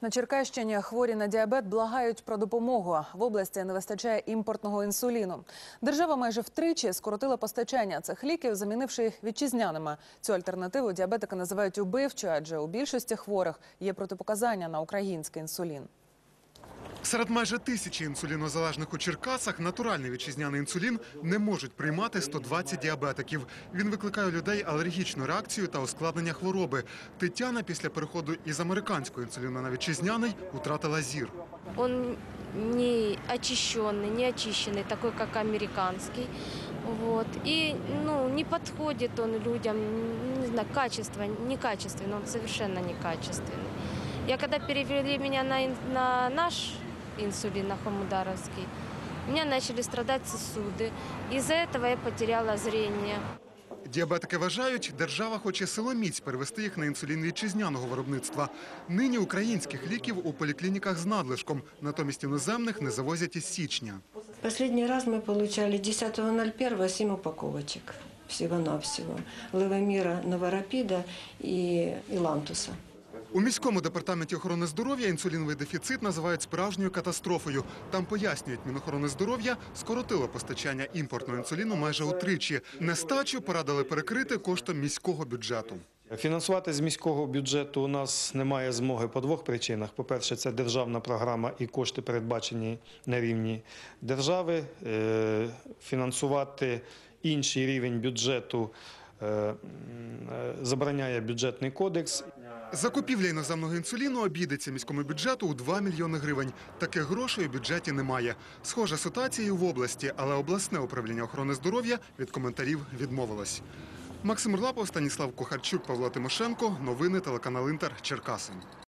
На Черкащині хворі на діабет благають про допомогу. В області не вистачає імпортного інсуліну. Держава майже втричі скоротила постачання цих ліків, замінивши їх вітчизняними. Цю альтернативу діабетики називають убивчою, адже у більшості хворих є протипоказання на український інсулін. Серед майже тисячі інсулінозалежних у Черкасах натуральний вітчизняний інсулін не можуть приймати 120 діабетиків. Він викликає у людей алергічну реакцію та ускладнення хвороби. Тетяна після переходу із американського інсуліну на вітчизняний втратила зір. Он не очищенный, не очищенный, такой как американский. Вот. И ну, не подходит он людям, не знаю, качество, некачественный, он совершенно некачественный. Я когда перевели меня на, ин- на наш инсулин, на Хомударовский, у меня начали страдать сосуды. Из-за этого я потеряла зрение. Діабетики вважають, держава хоче силоміць перевести їх на інсулін вітчизняного виробництва. Нині українських ліків у поліклініках з надлишком, натомість іноземних не завозять із січня. Последний раз мы получали 10.01 7 упаковочек всего-навсего. Левомира, Новорапида и Илантуса. У міському департаменті охорони здоров'я інсуліновий дефіцит називають справжньою катастрофою. Там пояснюють, Мінохорони здоров'я скоротило постачання імпортного інсуліну майже утричі. Нестачу порадили перекрити коштом міського бюджету. Фінансувати з міського бюджету у нас немає змоги по двох причинах. По-перше, це державна програма і кошти передбачені на рівні держави. Е, Фінансувати інший рівень бюджету е, е, забороняє бюджетний кодекс. Закупівля іноземного інсуліну обійдеться міському бюджету у 2 мільйони гривень. Таких грошей у бюджеті немає. Схожа ситуація і в області, але обласне управління охорони здоров'я від коментарів відмовилось. Максим Урлапов, Станіслав Кухарчук, Павло Тимошенко. Новини телеканал Інтер. Черкаси.